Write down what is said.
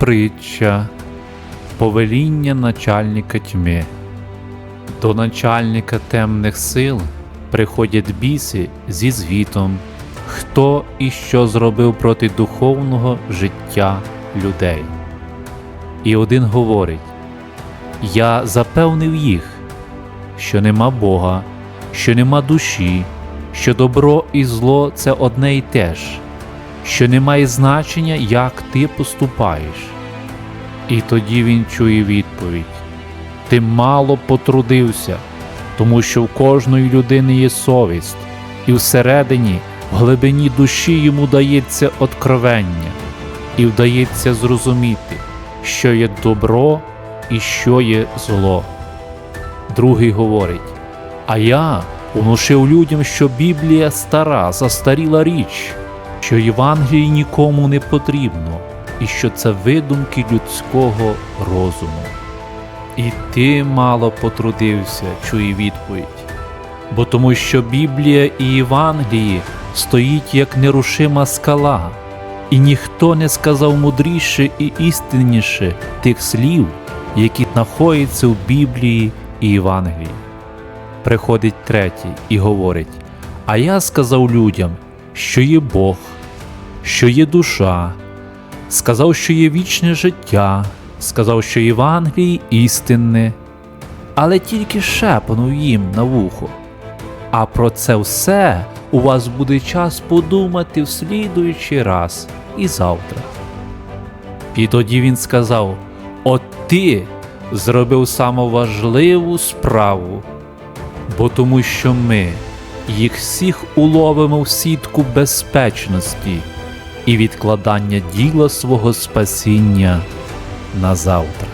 Притча Повеління начальника тьми. До начальника темних сил приходять біси зі звітом, хто і що зробив проти духовного життя людей. І один говорить: Я запевнив їх, що нема Бога, що нема душі, що добро і зло це одне й те ж, що немає значення, як ти поступаєш. І тоді він чує відповідь: Ти мало потрудився, тому що в кожної людини є совість, і всередині, в глибині душі йому дається откровення, і вдається зрозуміти, що є добро і що є зло. Другий говорить: А я внушив людям, що Біблія стара, застаріла річ, що Євангелії нікому не потрібно, і що це видумки людського розуму. І ти мало потрудився, чує відповідь, бо тому що Біблія і Євангелії стоїть як нерушима скала, і ніхто не сказав мудріше і істинніше тих слів, які знаходяться в Біблії і Євангелії. Приходить третій і говорить: А я сказав людям, що є Бог, що є душа, сказав, що є вічне життя, сказав, що Євангелії істинне, але тільки шепнув їм на вухо. А про це все у вас буде час подумати в слідуючий раз і завтра. І тоді він сказав: От ти зробив саму важливу справу, бо тому що ми їх всіх уловимо в сітку безпечності і відкладання діла свого спасіння на завтра.